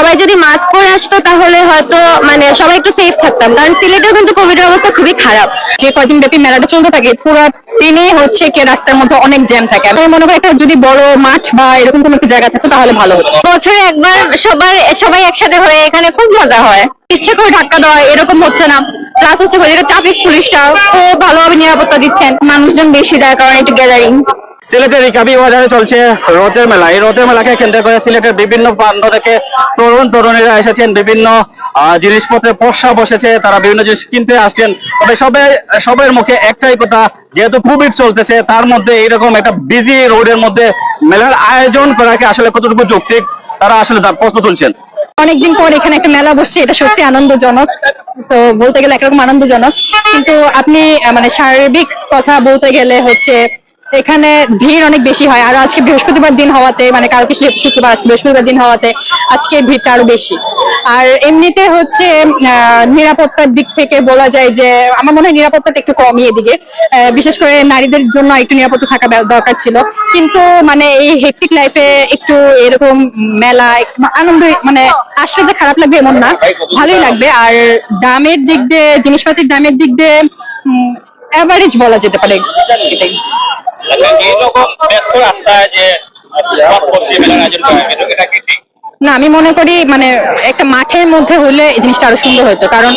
সবাই যদি মাস্ক পরে আসতো তাহলে হয়তো মানে সবাই একটু সেফ থাকতাম। কারণ সিলেটেও কিন্তু কোভিডের অবস্থা খুবই খারাপ। যে কদিন ব্যাপী মেলাটা চলতে থাকে পুরো দিনই হচ্ছে কি রাস্তার মধ্যে অনেক জ্যাম থাকে। আমি মনে করি একটা যদি বড় মাঠ বা এরকম কোনো একটা জায়গা থাকতো তাহলে ভালো হতো। বছরে একবার সবার সবাই একসাথে হয়ে এখানে খুব মজা হয়। ইচ্ছে করে ধাক্কা দেওয়া এরকম হচ্ছে না। প্লাস হচ্ছে ট্রাফিক পুলিশটা খুব ভালোভাবে নিরাপত্তা দিচ্ছেন। মানুষজন বেশি যার কারণ একটু গ্যাদারিং সিলেটের রিকাবি বাজারে চলছে রথের মেলা। এই রথের মেলাকে কেন্দ্র করে সিলেটের বিভিন্ন প্রান্ত থেকে তরুণ তরুণীরা এসেছেন বিভিন্ন আহ, জিনিসপত্রের পসা বসেছে তারা বিভিন্ন জিনিস কিনতে আসছেন। তবে সবাই সবার মুখে একটাই কথা যেহেতু কোভিড চলতেছে তার মধ্যে এইরকম একটা বিজি রোডের মধ্যে মেলার আয়োজন করাকে আসলে কতটুকু যৌক্তিক তারা আসলে তার প্রশ্ন তুলছেন। অনেকদিন পর এখানে একটা মেলা বসছে এটা সত্যি আনন্দজনক। তো বলতে গেলে একরকম আনন্দজনক। কিন্তু আপনি মানে সার্বিক কথা বলতে গেলে হচ্ছে এখানে ভিড় অনেক বেশি হয়। আর আজকে বৃহস্পতিবার দিন হওয়াতে মানে কালকে শুক্রবার, আজকে বৃহস্পতিবার দিন হওয়াতে আজকে ভিড়টা আরও বেশি। আর এমনিতে হচ্ছে নিরাপত্তার দিক থেকে বলা যায় যে, আমার মনে হয় নিরাপত্তাটা একটু কমই এদিকে। বিশেষ করে নারীদের জন্য একটু নিরাপত্তা থাকা দরকার ছিল। কিন্তু মানে এই হেক্টিক লাইফে একটু এরকম মেলা আনন্দ মানে আসলে যে খারাপ লাগবে এমন না। ভালোই লাগবে। আর দামের দিক দিয়ে, জিনিসপাতির দামের দিক দিয়ে অ্যাভারেজ বলা যেতে পারে। না, আমি মনে করি মানে একটা মাঠের মধ্যে হলে এই জিনিসটা আরও সুন্দর হতো। কারণ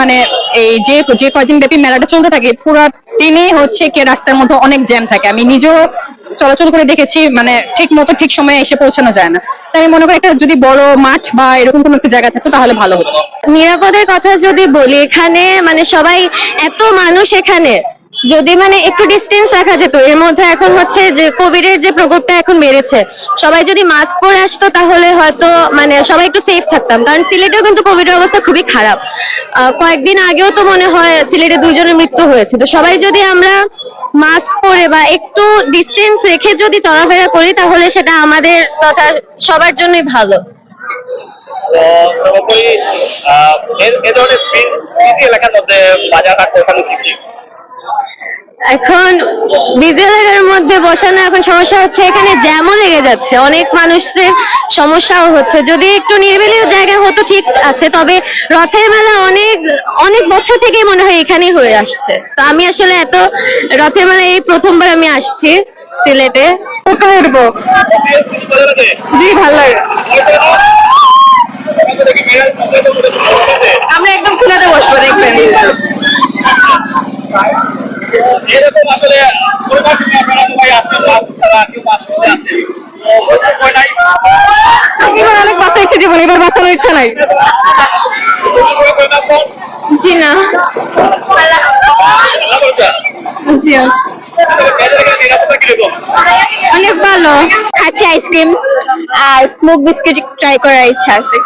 মানে এই যে যে কয়দিন ব্যাপী মেলাটা চলতে থাকে, পুরো দিনই হচ্ছে কি রাস্তার মধ্যে অনেক জ্যাম থাকে। আমি নিজেও চলাচল করে দেখেছি মানে ঠিক মতো ঠিক সময়ে এসে পৌঁছানো যায় না। তাই আমি মনে করি একটা যদি বড় মাঠ বা এরকম কোনো একটা জায়গা থাকতো, তাহলে ভালো হতো। নিরাপদের কথা যদি বলি, এখানে মানে সবাই, এত মানুষ এখানে। যদি মানে একটু ডিস্টেন্স রাখা যেত, এর মধ্যে এখন হচ্ছে যে কোভিড এর যে প্রকোপটা এখন বেড়েছে, সবাই যদি মাস্ক পরে আসতো তাহলে হয়তো মানে সবাই একটু সেফ থাকতাম, কারণ সিলেটেও কিন্তু কোভিডের অবস্থা খুবই খারাপ। কয়েকদিন আগেও তো মনে হয় সিলেটে দুইজনের মৃত্যু হয়েছে, তো সবাই যদি আমরা মাস্ক পরে বা একটু ডিস্টেন্স রেখে যদি চলাফেরা করি, তাহলে সেটা আমাদের তথা সবার জন্যই ভালো। এ- ধরনের এলাকার মধ্যে বাজার এখন বিদ্যালয়ের মধ্যে বসানো এখন সমস্যা হচ্ছে এখানে জ্যামও লেগে যাচ্ছে। অনেক মানুষের সমস্যাও হচ্ছে। যদি একটু নিরিবিলি জায়গা হতো ঠিক আছে তবে রথের মেলা অনেক অনেক বছর থেকে মনে হয় এখানেই হয়ে আসছে। তো আমি আসলে এত রথের মেলা এই প্রথমবার আমি আসছি সিলেটে। কোথায় উঠবো? জি ভালো লাগে। আমরা একদম খুলাতে বসবো দেখবেন। এরকম আসলে আপনারা সবাই আসছেন অনেক বাচ্চা এবার ইচ্ছা নাই। জি না। জি অনেক ভালো। খাচ্ছি আইসক্রিম আর স্মোক বিস্কিট ট্রাই করার ইচ্ছা আছে।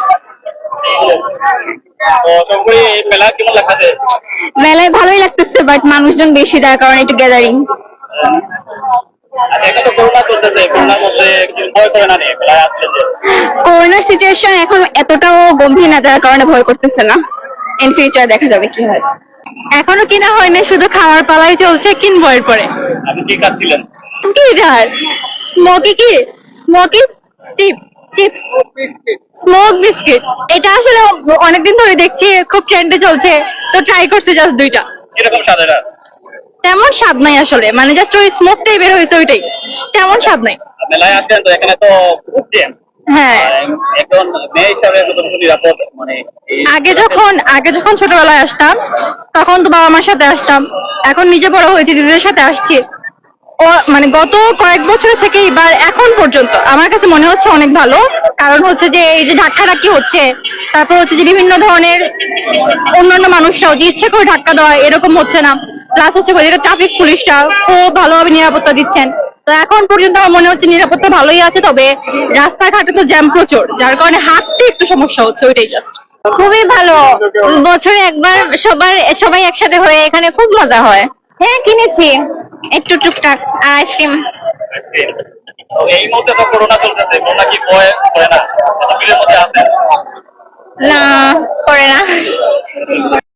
মেলায় ভালোই লাগতেছে বাট মানুষজন বেশি যার কারণে একটু গ্যাদারিং আচ্ছা করোনার সিচুয়েশন এখন এতটাও গম্ভীর না যার কারণে ভয় করতেছে না। ইন ফিউচার দেখা যাবে কি হয়। এখনও কিনা হয় না শুধু খাওয়ার পালাই চলছে কিনবো এরপরে। আপনি কি খাচ্ছিলেন? কি স্মোকি কি? Smoky steep chips smoke biscuit এটা আসলে অনেকদিন ধরে দেখছি খুব ট্রেন্ডে চলছে। তো ট্রাই করতে জাস্ট দুইটা। কীরকম স্বাদ এটা? তেমন স্বাদ নাই আসলে। মানে জাস্ট ওই স্মোকটাই বের হয়েছে ওইটাই। তেমন স্বাদ নাই। মেলায় আসছেন তো এখানে তো খুব জ্যাম হ্যাঁ। একজন মেয়ে হিসাবে কতটুকু নিরাপদ মানে আগে যখন আগে যখন ছোটবেলায় আসতাম তখন তো বাবা মার সাথে আসতাম। এখন নিজে বড় হয়েছি দিদিদের সাথে আসছি। ও মানে গত কয়েক বছর থেকে এবার এখন পর্যন্ত আমার কাছে মনে হচ্ছে অনেক ভালো। কারণ হচ্ছে যে এই যে ধাক্কাধাক্কি হচ্ছে, তারপর হচ্ছে যে বিভিন্ন ধরনের অন্যান্য মানুষরাও যে ইচ্ছে করে ধাক্কা দেওয়া এরকম হচ্ছে না। প্লাস হচ্ছে ট্রাফিক পুলিশটা খুব ভালোভাবে নিরাপত্তা দিচ্ছেন। তো এখন পর্যন্ত আমার মনে হচ্ছে নিরাপত্তা ভালোই আছে, তবে রাস্তাঘাটে তো জ্যাম প্রচুর, যার কারণে হাঁটতে একটু সমস্যা হচ্ছে, ওইটাই জাস্ট খুবই ভালো। বছরে একবার সবার, সবাই একসাথে হয়ে এখানে খুব মজা হয়। হ্যাঁ কিনেছি। একটু টুকটাক আইসক্রিম। তো এই মুহূর্তে তো করোনা চলতেছে করোনা কি ভয় করে না? বিলের মধ্যে আছে না, করে না।